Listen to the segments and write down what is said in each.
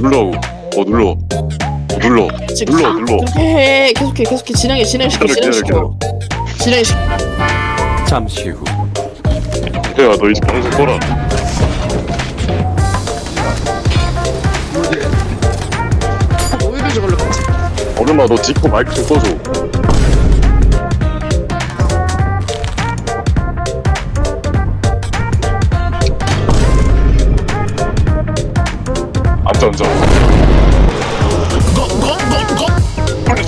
눌러. 어 눌러. 어, 눌러. 지금 눌러, 눌러. 그렇게 해 계속해 계속해 진행해 진행시켜 기다려, 진행시켜 진행시켜 잠시 후 태야 너 이제 방송 꺼라. 오일을 저걸로 가지 얼음아 너 디코 마이크 좀 꺼줘.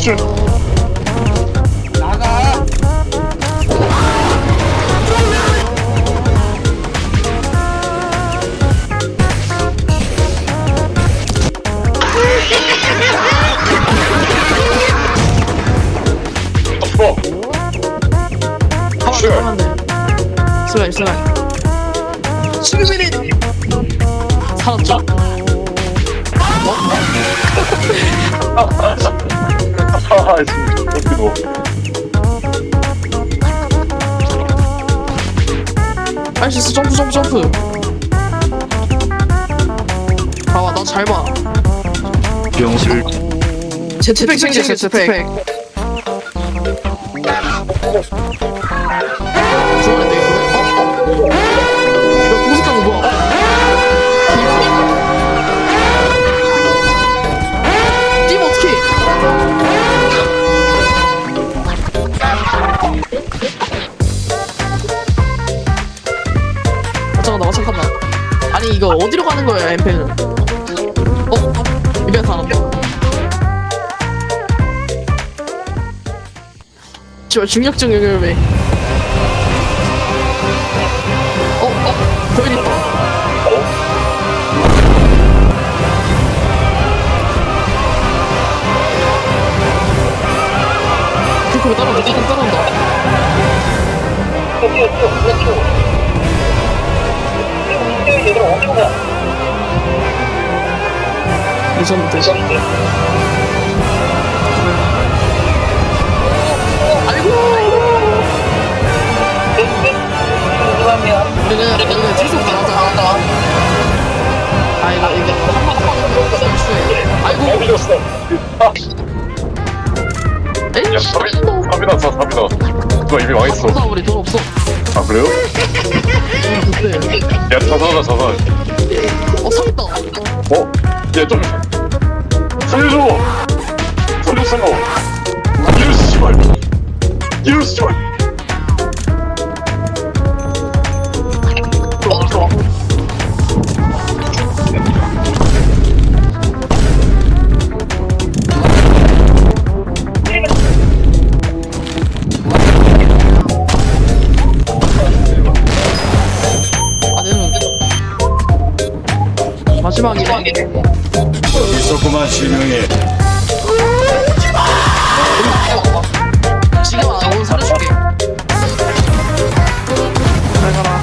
빨리 출. 어. 가만 출. 가만 돼 슬라이 슬라이 11mm 살았죠? 아 진짜 웃기노. 할수 있어 점프 점프 점프 봐봐 나 잘봐 병실 제트팩 챙겨 제트팩 좋아하는데 이거? 어? 이거 공습경 뭐야? 어디로 가는 거야 엠페는 어? 이변 사람다 저 중력적 영역을 어? 어? 거기 있다 그거 따라온다 따라온다 레전드 아이고 우리는 우리는 계속 나가자 아 이거 이게 한번 한번 추해 아이고. 에이 야, 3인, 3인 왔어, 3인 너 이미 망했어. 없어 우리 돈 없어 아, 그래요? 돈 그때 야, 자산. 어 샀다 어? 야, 좀. 살려줘! 살려줘! 이럴 씨발! 이럴 씨발! 좋 마지막이네. 있었구만 실명이. 아, 지금 안 오늘 사라줄게. 잘 가라.